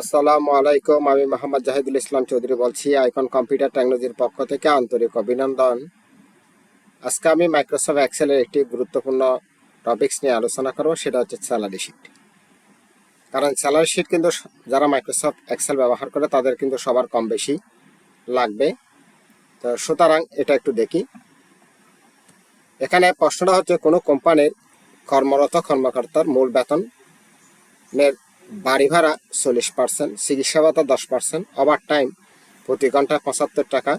আসসালামু আলাইকুম, আমি মোহাম্মদ জাহিদুল ইসলাম চৌধুরী বলছি, আইকন কম্পিউটার টেকনোলজির পক্ষ থেকে আন্তরিক অভিনন্দন। আজকে আমি মাইক্রোসফট এক্সেলের একটি গুরুত্বপূর্ণ টপিক্স নিয়ে আলোচনা করব, সেটা হচ্ছে স্যালারি শিট। কারণ স্যালারি শিট কিন্তু যারা মাইক্রোসফট এক্সেল ব্যবহার করে, তাদের কিন্তু সবার কম বেশি লাগবে। তো সুতরাং এটা একটু দেখি। এখানে প্রশ্নটা হচ্ছে, কোনো কোম্পানির কর্মরত কর্মকর্তার মূল বেতনের বাড়ি ভাড়া চল্লিশ পার্সেন্ট চিকিৎসা ভাতা দশ পার্সেন্ট ওভার টাইম প্রতি ঘন্টায় পঁচাত্তর টাকা।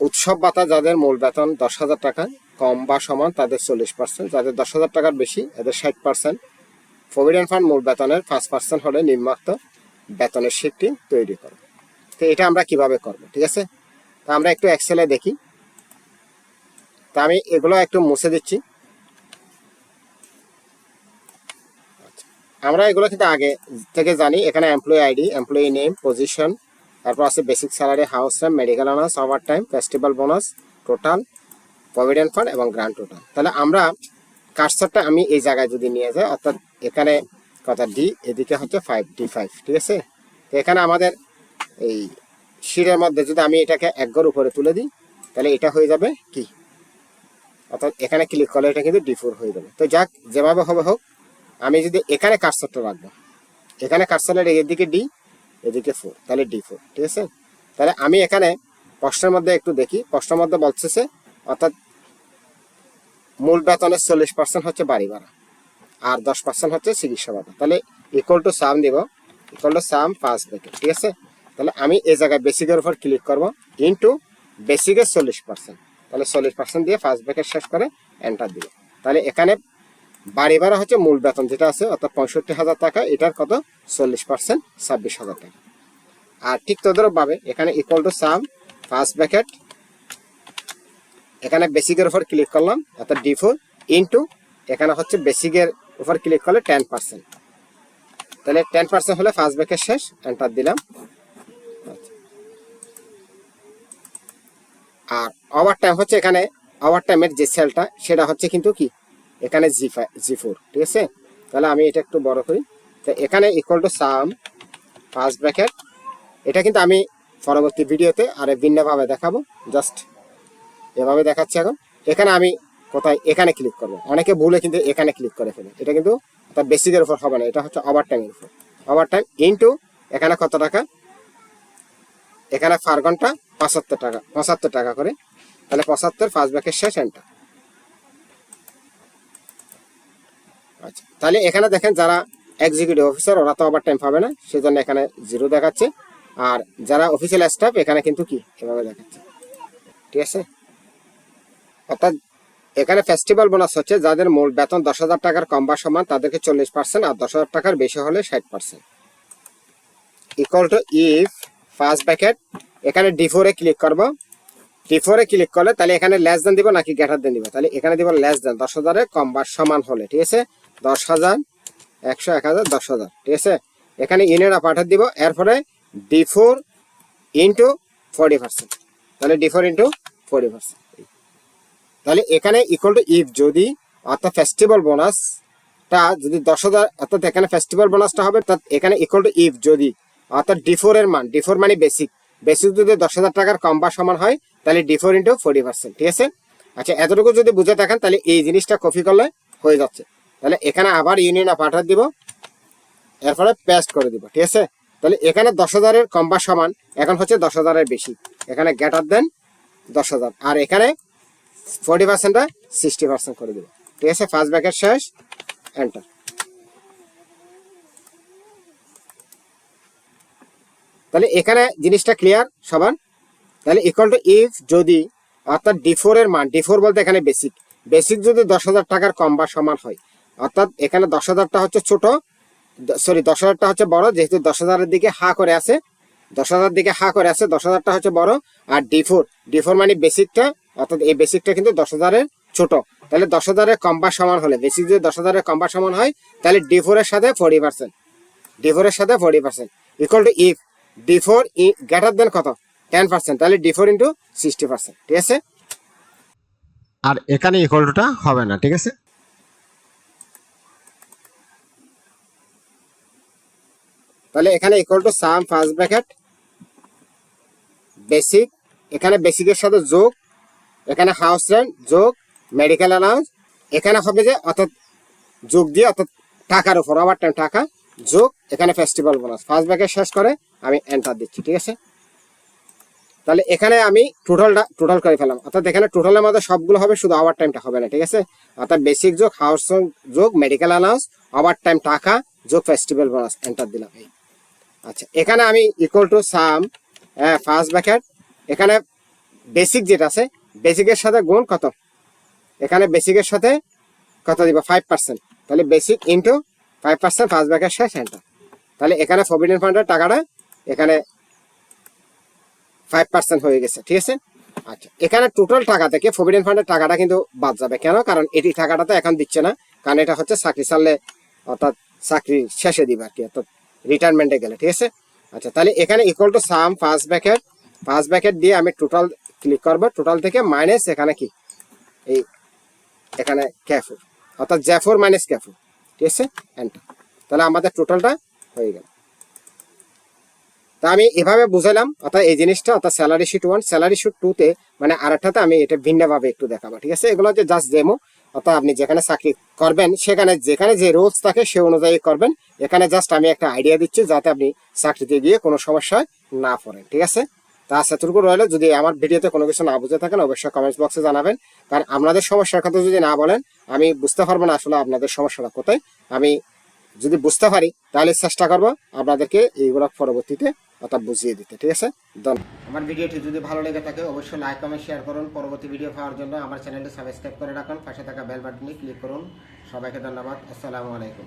উৎসব ভাতা যাদের মূল বেতন দশ হাজার টাকা, কম বা সমান তাদের চল্লিশ পার্সেন্ট যাদের দশ হাজার টাকার বেশি এদের ষাট পার্সেন্ট প্রভিডেন্ট ফান্ড মূল বেতনের পাঁচ পার্সেন্ট হলে নিম্নাক্ত বেতনের শিটটি তৈরি করো। তো এটা আমরা কীভাবে করব, ঠিক আছে? তা আমরা একটু এক্সেলে দেখি। তা আমি এগুলো একটু মুছে দিচ্ছি। আমরা এগুলো কিন্তু আগে থেকে জানি, এখানে employee ID employee name position তারপর আছে basic salary house rent medical honours over time festival bonus total provident fund এবং গ্রান্ট টোটাল তাহলে আমরা কার্সারটা আমি এই জায়গায় যদি নিয়ে যাই, অর্থাৎ এখানে কথা ডি এদিকে হচ্ছে ফাইভ ডি ফাইভ ঠিক আছে? তো এখানে আমাদের এই শিরের মধ্যে যদি আমি এটাকে একগর উপরে তুলে দিই, তাহলে এটা হয়ে যাবে কি? অর্থাৎ এখানে ক্লিক করলে এটা কিন্তু ডি ফোর হয়ে যাবে। তো যাক, যেভাবে হবে হোক আমি যদি এখানে কার্সারটা রাখব, এখানে কার্সারের এদিকে ডি এদিকে ফোর তাহলে ডি ফোর ঠিক আছে? তাহলে আমি এখানে প্রশ্নের মধ্যে একটু দেখি, প্রশ্নের মধ্যে বলতেছে, অর্থাৎ মূল বেতনের চল্লিশ পার্সেন্ট হচ্ছে বাড়ি ভাড়া, আর দশ পার্সেন্ট হচ্ছে চিকিৎসা ভাতা। তাহলে ইকুয়াল টু সাম দিব ইকুয়াল টু সাম পাঁচ ব্যাকেট ঠিক আছে? তাহলে আমি এই জায়গায় বেসিকের উপর ক্লিক করব ইন্টু বেসিকের চল্লিশ পার্সেন্ট তাহলে চল্লিশ পার্সেন্ট দিয়ে ফার্স্ট ব্যাকেট শেষ করে এন্টার দিব। তাহলে এখানে বাড়ি ভাড়া হচ্ছে মূল বেতন যেটা আছে, অর্থাৎ পঁয়ষট্টি হাজার টাকা, এটার কত? চল্লিশ পার্সেন্ট ছাব্বিশ হাজার টাকা। আর ঠিক তদরূপ ভাবে, এখানে equal to sum first bracket এখানে বেসিকের উপর ক্লিক করলাম, অর্থাৎ ডি ফোর ইন্টু এখানে হচ্ছে বেসিকের উপর ক্লিক করলে টেন পার্সেন্ট তাহলে টেন পার্সেন্ট হলে ফার্স্ট ব্যাকের শেষ এন্টার দিলাম। আর ওভার টাইম হচ্ছে এখানে ওভার টাইমের যে সেলটা সেটা হচ্ছে কিন্তু কি? এখানে জি জি ফোর, ঠিক আছে? তাহলে আমি এটা একটু বড় করি। তো এখানে equal to sum first bracket এটা কিন্তু আমি পরবর্তী ভিডিওতে আরে ভিন্নভাবে দেখাবো। জাস্ট এভাবে দেখাচ্ছি এখন। এখানে আমি কোথায়, এখানে ক্লিক করব। অনেকে ভুলে কিন্তু এখানে ক্লিক করে ফেলে। এটা কিন্তু তার বেসিকের উপর হবে না। এটা হচ্ছে ওভার টাইমের উপর। ওভার টাইম ইন্টু এখানে কত টাকা? এখানে পার ঘণ্টা পঁচাত্তর টাকা পঁচাত্তর টাকা করে। তাহলে পঁচাত্তর ফার্স্ট ব্যাকের শেষ এন্টার আচ্ছা। তাহলে এখানে দেখেন যারা এক্সিকিউটিভ অফিসার ওরা তো ওভার টাইম পাবে না, সেজন্য এখানে জিরো দেখাচ্ছে। আর যারা অফিসিয়াল স্টাফ এখানে কিন্তু কি? এভাবে দেখাচ্ছে। ঠিক আছে? অর্থাৎ এখানে ফেস্টিভ্যাল বোনাস হচ্ছে, যাদের মূল বেতন দশ হাজার টাকার কম বা সমান, তাদেরকে চল্লিশ পার্সেন্ট আর দশ হাজার টাকার বেশি হলে ষাট percent equal to if first bracket এখানে ডি ফোরে ক্লিক করব। ডি ফোরে ক্লিক করলে তাহলে এখানে লেস দেন দিব নাকি গ্যাটার দেন দিব? তাহলে এখানে দিব লেস দেন দশ হাজারের কম বা সমান হলে। ঠিক আছে? দশ হাজার, একশো এক হাজার, দশ হাজার, ঠিক আছে? এখানে ইনেরা পাঠিয়ে দিব, এরপরে D four into forty percent তাহলে D four into forty percent তাহলে এখানে ইকুয়াল টু ইফ যদি অর্থাৎ ফেস্টিভ্যাল বোনাসটা যদি দশ হাজার, অর্থাৎ এখানে ফেস্টিভ্যাল বোনাসটা হবে অর্থাৎ এখানে ইকুয়াল টু ইফ যদি অর্থাৎ ডি ফোর এর মান ডি ফোর মানে বেসিক বেসিক যদি দশ হাজার টাকার কম বা সমান হয়, তাহলে D four into forty percent ঠিক আছে? আচ্ছা এতটুকু যদি বুঝে থাকেন, তাহলে এই জিনিসটা কপি করলে হয়ে যাচ্ছে। তাহলে এখানে আবার ইউনিয়ন পাঠাতে দিব। এরপরে পেস্ট করে দিব, ঠিক আছে? তাহলে এখানে দশ হাজারের কম বা সমান, এখন হচ্ছে দশ হাজারের বেশি। এখানে গ্যাটার দেন, দশ হাজার। আর এখানে ফোর্টি পার্সেন্টটা সিক্সটি পার্সেন্ট করে দিব। ঠিক আছে? ফার্স্ট ব্যাকের শেষ এন্টার তাহলে এখানে জিনিসটা ক্লিয়ার সবার? তাহলে ইকুয়াল টু ইফ যদি অর্থাৎ ডি এর মান ডি ফোর বলতে এখানে বেসিক বেসিক যদি দশ হাজার টাকার কম বা সমান হয় অর্থাৎ এখানে দশ হাজারটা হচ্ছে ছোট সরি দশ হাজারটা হচ্ছে বড়, যেহেতু দশ হাজারের দিকে হা করে আছে, দশ হাজার দিকে হা করে আছে, দশ হাজারটা হচ্ছে বড় আর ডি ফোর ডি ফোর মানে বেসিকটা অর্থাৎ এই বেসিকটা কিন্তু দশ হাজারের ছোট। তাহলে দশ হাজারের কম বা সমান হলে বেসিক যদি দশ হাজারের কম বা সমান হয়, তাহলে ডি ফোর এর সাথে ফোর্টি পার্সেন্ট ডি ফোর এর সাথে forty percent equal to if D four greater then কত? টেন পার্সেন্ট তাহলে D four into sixty percent ঠিক আছে? আর এখানে ইকুয়াল টুটা হবে না, ঠিক আছে? তাহলে এখানে equal to sum first bracket basic এখানে বেসিকের সাথে যোগ, এখানে হাউস রেন্ট যোগ মেডিকেল অ্যালাউন্স এখানে হবে যে অর্থাৎ যোগ দিয়ে অর্থাৎ টাকার উপর আবার টাইম টাকা, যোগ, এখানে ফেস্টিভ্যাল বোনাস ফার্স্ট ব্র্যাকেট শেষ করে আমি এন্টার দিচ্ছি, ঠিক আছে? তাহলে এখানে আমি টোটালটা টোটাল করে ফেলাম অর্থাৎ এখানে টোটালের মধ্যে সবগুলো হবে, শুধু আওয়ার টাইমটা হবে না, ঠিক আছে? অর্থাৎ বেসিক যোগ হাউস যোগ মেডিকেল অ্যালাউন্স আওয়ার টাইম টাকা, যোগ ফেস্টিভ্যাল বোনাস এন্টার দিলাম, এই। আচ্ছা এখানে আমি equal to sum first bracket এখানে বেসিক যেটা আছে বেসিকের সাথে গুণ কত? এখানে বেসিকের সাথে কত দিব? ফাইভ পার্সেন্ট তাহলে basic into five percent first bracket শেষ এন্টার তাহলে এখানে প্রভিডেন্ট ফান্ডের টাকাটা এখানে ফাইভ পার্সেন্ট হয়ে গেছে, ঠিক আছে? আচ্ছা এখানে টোটাল টাকা থেকে প্রভিডেন্ট ফান্ডের টাকাটা কিন্তু বাদ যাবে। কেন? কারণ এটি টাকাটা তো এখন দিচ্ছে না। কারণ এটা হচ্ছে চাকরি ছাড়লে অর্থাৎ চাকরি শেষে দিবে আর কি, অর্থাৎ রিটায়ারমেন্টে গেলে, ঠিক আছে? আচ্ছা তাহলে এখানে equal to sum first bracket first bracket দিয়ে আমি টোটাল ক্লিক করব। টোটাল থেকে মাইনাস এখানে কি? এই এখানে ক্যাফুর অর্থাৎ জ্যাফোর মাইনাস ক্যাফুর ঠিক আছে? এন্টার তাহলে আমাদের টোটালটা হয়ে গেল। তা আমি এভাবে বুঝাইলাম অর্থাৎ এই জিনিসটা, অর্থাৎ salary sheet one salary sheet টুতে মানে আরেকটাতে আমি এটা ভিন্নভাবে একটু দেখাবো, ঠিক আছে? এগুলো হচ্ছে জাস্ট ডেমো অর্থাৎ আপনি যেখানে চাকরি করবেন, সেখানে যেখানে যে রোলস থাকে সে অনুযায়ী করবেন। এখানে জাস্ট আমি একটা আইডিয়া দিচ্ছি যাতে আপনি চাকরিতে গিয়ে কোনো সমস্যায় না পড়েন, ঠিক আছে? তা সেতুটুকু রইল, যদি আমার ভিডিওতে কোনো কিছু না বুঝে থাকেন, অবশ্যই কমেন্টস বক্সে জানাবেন। কারণ আপনাদের সমস্যার কথা যদি না বলেন, আমি বুঝতে পারব না আসলে আপনাদের সমস্যাটা কোথায়। আমি যদি বুঝতে পারি, তাহলে চেষ্টা করব আপনাদেরকে এইগুলো পরবর্তীতে অর্থাৎ বুঝিয়ে দিতে, ঠিক আছে? ধন্যবাদ। আমার ভিডিওটি যদি ভালো লেগে থাকে, অবশ্যই লাইক কমেন্ট শেয়ার করুন। পরবর্তী ভিডিও পাওয়ার জন্য আমার চ্যানেলটি সাবস্ক্রাইব করে রাখুন। পাশে থাকা বেল বাটনে ক্লিক করুন। সবাইকে ধন্যবাদ। আসসালামু আলাইকুম।